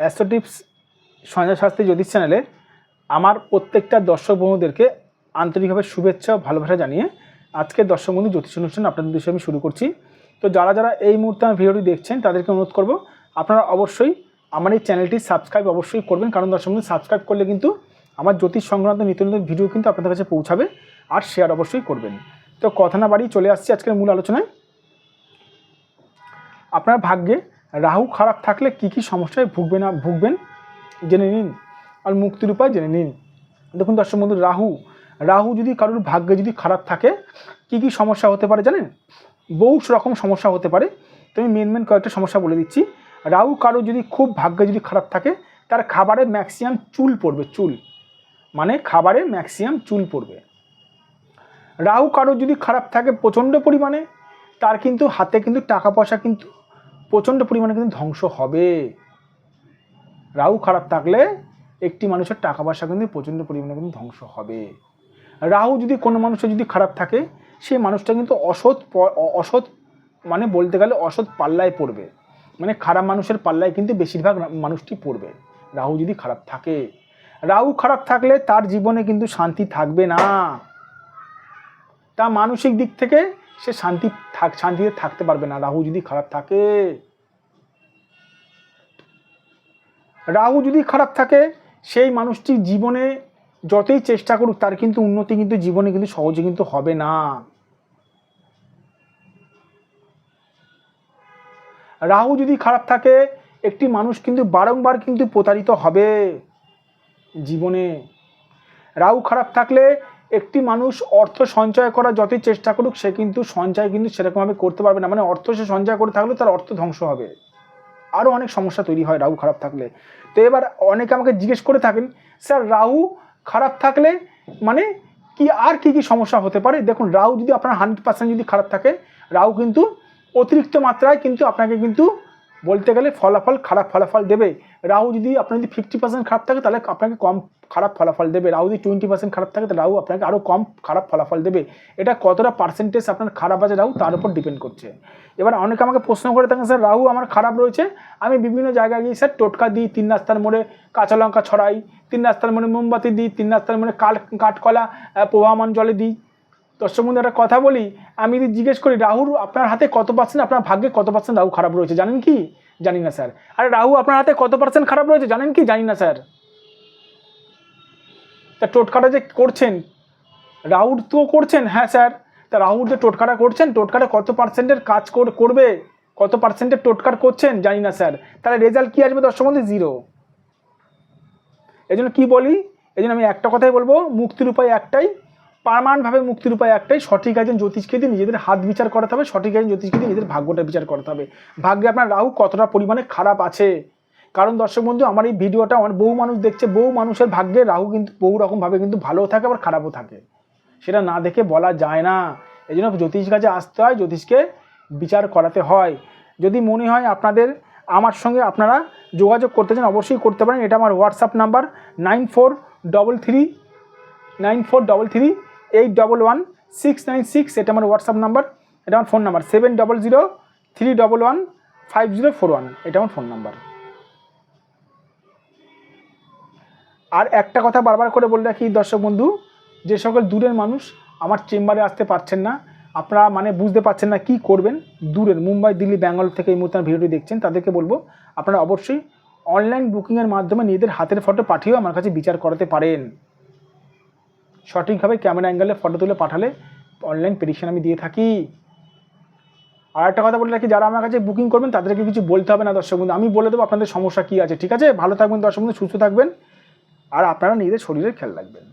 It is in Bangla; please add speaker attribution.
Speaker 1: অ্যাস্ট্রোটিপস সঞ্জয় শাস্ত্রী জ্যোতিষ চ্যানেলে আমার প্রত্যেকটা দর্শক বন্ধুদেরকে আন্তরিকভাবে শুভেচ্ছা ও ভালোবাসা জানিয়ে আজকের দর্শক বন্ধু জ্যোতিষ অনুষ্ঠান আপনাদের উদ্দেশ্যে আমি শুরু করছি। তো যারা যারা এই মুহূর্তে আমার ভিডিওটি দেখছেন, তাদেরকে অনুরোধ করব, আপনারা অবশ্যই আমার এই চ্যানেলটি সাবস্ক্রাইব অবশ্যই করবেন, কারণ দর্শক বন্ধু সাবস্ক্রাইব করলে কিন্তু আমার জ্যোতিষ সংক্রান্ত নিত্য নতুন ভিডিও কিন্তু আপনাদের কাছে পৌঁছাবে আর শেয়ার অবশ্যই করবেন। তো কথা না বাড়ি চলে আসছি আজকের মূল আলোচনায়। আপনার ভাগ্যে রাহু খারাপ থাকলে কি কি সমস্যায় ভুগবে না, ভুগবেন? জেনে নিন। আর মুক্তির উপায় জেনে নিন। দেখুন দর্শক বন্ধু, রাহু রাহু যদি কারোর ভাগ্যে যদি খারাপ থাকে, কি কি সমস্যা হতে পারে জানেন? বহু রকম সমস্যা হতে পারে। তো আমি মেন মেন কয়েকটা সমস্যা বলে দিচ্ছি। রাহু কারও যদি খুব ভাগ্যে যদি খারাপ থাকে, তার খাবারে ম্যাক্সিমাম চুল পড়বে, চুল। মানে খাবারে ম্যাক্সিমাম চুল পড়বে। রাহু কারও যদি খারাপ থাকে প্রচণ্ড পরিমাণে, তার কিন্তু হাতে কিন্তু টাকা পয়সা কিন্তু প্রচণ্ড পরিমাণে কিন্তু ধ্বংস হবে। রাহু খারাপ থাকলে একটি মানুষের টাকা পয়সা কিন্তু প্রচণ্ড পরিমাণে কিন্তু ধ্বংস হবে। রাহু যদি কোনো মানুষের যদি খারাপ থাকে, সেই মানুষটা কিন্তু অসৎ অসৎ মানে বলতে গেলে অসৎ পাল্লায় পড়বে। মানে খারাপ মানুষের পাল্লায় কিন্তু বেশিরভাগ মানুষটি পড়বে। রাহু যদি খারাপ থাকে, রাহু খারাপ থাকলে তার জীবনে কিন্তু শান্তি থাকবে না। তা মানসিক দিক থেকে সে শান্তি থাক, শান্তিতে থাকতে পারবে না। রাহু যদি খারাপ থাকে, রাহু যদি খারাপ থাকে, সেই মানুষটি জীবনে যতই চেষ্টা করুক, তার কিন্তু উন্নতি কিন্তু জীবনে কিন্তু সহজে কিন্তু হবে না। রাহু যদি খারাপ থাকে, একটি মানুষ কিন্তু বারংবার কিন্তু প্রতারিত হবে জীবনে। রাহু খারাপ থাকলে একটি মানুষ অর্থ সঞ্চয় করার যতই চেষ্টা করুক, সে কিন্তু সঞ্চয় কিন্তু সেরকমভাবে করতে পারবে না। মানে অর্থ সে সঞ্চয় করে থাকলে তার অর্থ ধ্বংস হবে। আরও অনেক সমস্যা তৈরি হয় রাহু খারাপ থাকলে। তো এবার অনেকে আমাকে জিজ্ঞেস করে থাকেন, স্যার, রাহু খারাপ থাকলে মানে কি, আর কি কি সমস্যা হতে পারে? দেখুন, রাহু যদি আপনার হান্ড্রেড পার্সেন্ট যদি খারাপ থাকে, রাহু কিন্তু অতিরিক্ত মাত্রায় কিন্তু আপনাকে কিন্তু বলতে গেলে ফলাফল খারাপ ফলাফল দেবে। রাহু যদি আপনার যদি ফিফটি পার্সেন্ট খারাপ থাকে, তাহলে আপনাকে কম খারাপ ফলাফল দেবে। রাহু যদি টোয়েন্টি পার্সেন্ট খারাপ থাকে, তাহলে রাহু আপনাকে আরও কম খারাপ ফলাফল দেবে। এটা কতটা পার্সেন্টেজ আপনার খারাপ আছে রাহু, তার উপর ডিপেন্ড করছে। এবার অনেকে আমাকে প্রশ্ন করে থাকেন, স্যার, রাহু আমার খারাপ রয়েছে? আমি বিভিন্ন জায়গায় গিয়ে, স্যার, টোটকা দিই, তিন রাস্তার মোড়ে কাঁচা লঙ্কা ছড়াই, তিন রাস্তার মোড়ে মোমবাতি দিই, তিন রাস্তার মোড়ে কাঠ, কাঠকলা প্রবাহমান জলে দিই। দর্শক বন্ধু, একটা কথা বলি। আমি যদি জিজ্ঞেস করি রাহুর আপনার হাতে কত পার্সেন্ট আপনার ভাগ্যে কত পার্সেন্ট রাহু খারাপ রয়েছে? জানেন কি? জানি না, স্যার। আরে রাহু আপনার হাতে কত পার্সেন্ট খারাপ রয়েছে? জানেন কি? জানি না, স্যার। তা টোটকাটা যে করছেন রাহুর তো করছেন হ্যাঁ স্যার। তা রাহুর যে টোটকাটা করছেন, টোটকাটা কত পার্সেন্টের কাজ কর- করবে? কত পার্সেন্টের টোটকার করছেন? জানি না, স্যার। তাহলে রেজাল্ট কী আসবে দর্শক বন্ধু? জিরো এই জন্য কী বলি? এই জন্য আমি একটা কথাই বলব, মুক্তির উপায় একটাই পারমানেন্টভাবে মুক্তির উপায় একটাই সঠিক একজন জ্যোতিষকে দিয়ে নিজেদের হাত বিচার করাতে হবে, সঠিক একজন জ্যোতিষকে দিয়ে নিজেদের ভাগ্যটা বিচার করাতে হবে। ভাগ্যে আপনার রাহু কতটা পরিমাণে খারাপ আছে? কারণ দর্শক বন্ধু, আমার এই ভিডিওটা অনেক বহু মানুষ দেখছে, বহু মানুষের ভাগ্যে রাহু কিন্তু বহু রকমভাবে কিন্তু ভালোও থাকে, আবার খারাপও থাকে। সেটা না দেখে বলা যায় না। এই জন্য জ্যোতিষ কাছে আসতে হয়, জ্যোতিষকে বিচার করাতে হয়। যদি মনে হয় আপনাদের, আমার সঙ্গে আপনারা যোগাযোগ করতে চান, অবশ্যই করতে পারেন। এটা আমার WhatsApp number nine four double three, nine four double three eight double one six nine six, এটা আমার হোয়াটসঅ্যাপ নাম্বার এটা আমার phone number seven double zero three double one five zero four one এটা আমার ফোন নাম্বার আর একটা কথা বারবার করে বলে রাখি দর্শক বন্ধু, যে সকল দূরের মানুষ আমার চেম্বারে আসতে পারছেন না, আপনারা মানে বুঝতে পারছেন না কি করবেন, দূরের মুম্বাই, দিল্লি, ব্যাঙ্গালোর থেকে এই মুহূর্তে ভিডিওটি দেখছেন, তাদেরকে বলব আপনারা অবশ্যই অনলাইন বুকিংয়ের মাধ্যমে নিজেদের হাতের ফটো পাঠিয়েও আমার কাছে বিচার করাতে পারেন। সঠিকভাবে ক্যামেরা অ্যাঙ্গেলে ফটো তুলে পাঠালে অনলাইন প্রেডিকশান আমি দিয়ে থাকি। আর একটা কথা বলে রাখি, যারা আমার কাছে বুকিং করবেন, তাদেরকে কিছু বলতে হবে না দর্শক বন্ধু। আমি বলে দেবো আপনাদের সমস্যা কী আছে, ঠিক আছে? ভালো থাকবেন দর্শক বন্ধু, সুস্থ থাকবেন। আর আপনারা নিজেদের শরীরের খেয়াল রাখবেন।